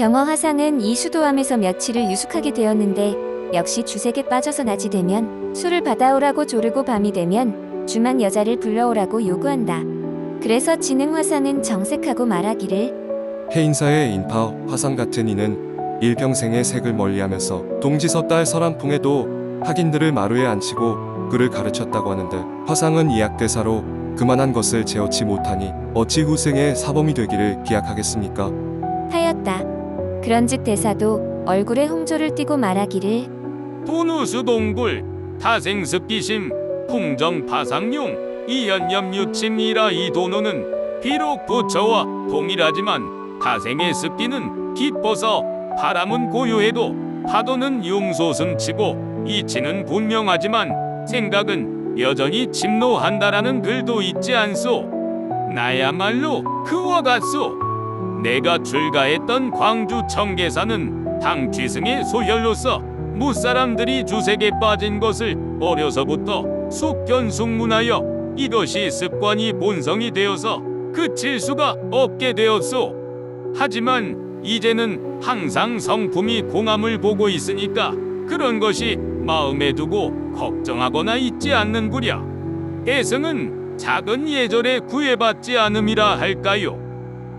경어 화상은 이 수도함에서 며칠을 유숙하게 되었는데 역시 주색에 빠져서 낮이 되면 술을 받아오라고 조르고 밤이 되면 주막 여자를 불러오라고 요구한다. 그래서 지능 화상은 정색하고 말하기를 해인사의 인파 화상 같은 이는 일평생의 색을 멀리하면서 동지서 딸 설한풍에도 학인들을 마루에 앉히고 그를 가르쳤다고 하는데 화상은 이약대사로 그만한 것을 제어치 못하니 어찌 후생의 사범이 되기를 기약하겠습니까? 하였다. 그런즉 대사도 얼굴에 홍조를 띠고 말하기를 분우수동굴 타생습기심 풍정파상용 이연염유침이라 이 도노는 비록 부처와 동일하지만 타생의 습기는 깊어서 바람은 고요해도 파도는 용소승치고 이치는 분명하지만 생각은 여전히 침노한다라는 글도 있지 않소. 나야말로 그와 같소 내가 출가했던 광주 청계사는 당취승의 소혈로서 무사람들이 주색에 빠진 것을 어려서부터 숙견숙문하여 이것이 습관이 본성이 되어서 그칠 수가 없게 되었소. 하지만 이제는 항상 성품이 공함을 보고 있으니까 그런 것이 마음에 두고 걱정하거나 있지 않는구려. 해성은 작은 예절에 구애받지 않음이라 할까요?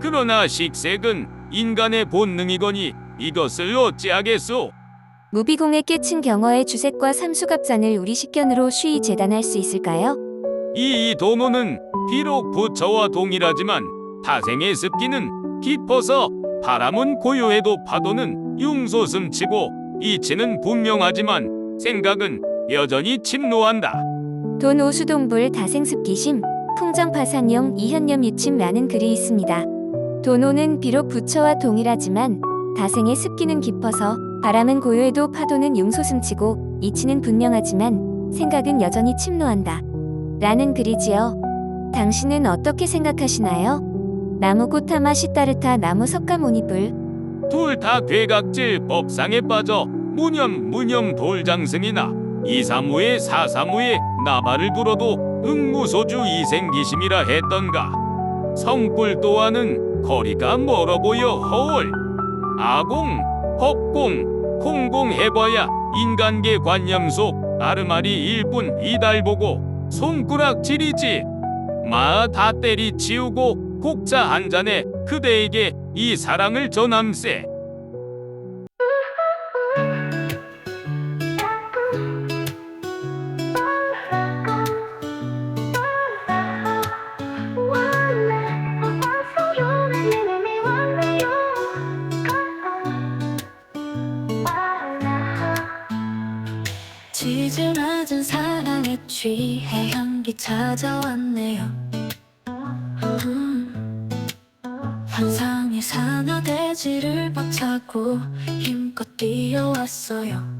그러나 식색은 인간의 본능이거니 이것을 어찌하겠소? 무비공에 깨친 경어의 주색과 삼수갑잔을 우리 식견으로 쉬이 재단할 수 있을까요? 이 도노는 비록 부처와 동일하지만 타생의 습기는 깊어서 바람은 고요해도 파도는 융소승치고 이치는 분명하지만 생각은 여전히 침노한다. 돈 오수동불 다생습기심 풍정파상용 이현념 유침라는 글이 있습니다. 도노는 비록 부처와 동일하지만 다생의 습기는 깊어서 바람은 고요해도 파도는 용소승치고 이치는 분명하지만 생각은 여전히 침노한다. 라는 글이지요. 당신은 어떻게 생각하시나요? 나무꽃하마 시따르타 나무 석가모니불 둘 다 괴각질 법상에 빠져 무념 무념 돌장승이나 이사무에 사사무에 나발을 불어도 응무소주 이생기심이라 했던가 성불 또한은 거리가 멀어 보여 허울. 아공 법공 공공 해봐야 인간계 관념 속 아르마리 일뿐 이달 보고 손가락질이지. 마 다 때리 치우고 곡자 한 잔에 그대에게 이 사랑을 전함세 찾아왔네요 음. 환상의 산화대지를 벅차고 힘껏 뛰어왔어요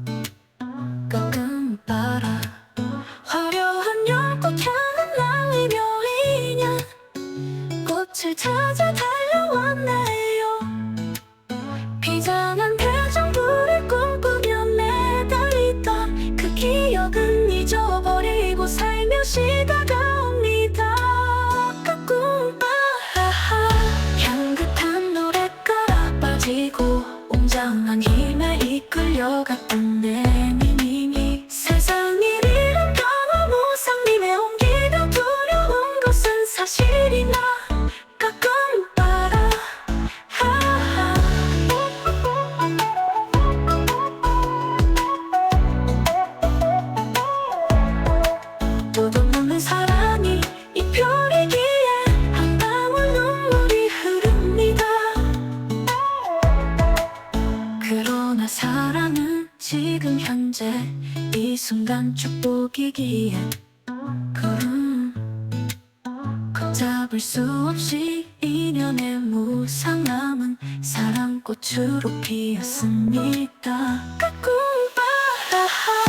힘에 이끌려갔던 내 순간 축복이기에 음, 걷잡을 수 없이 인연의 무상함은 사랑꽃으로 피었습니다. 까꿍빠하하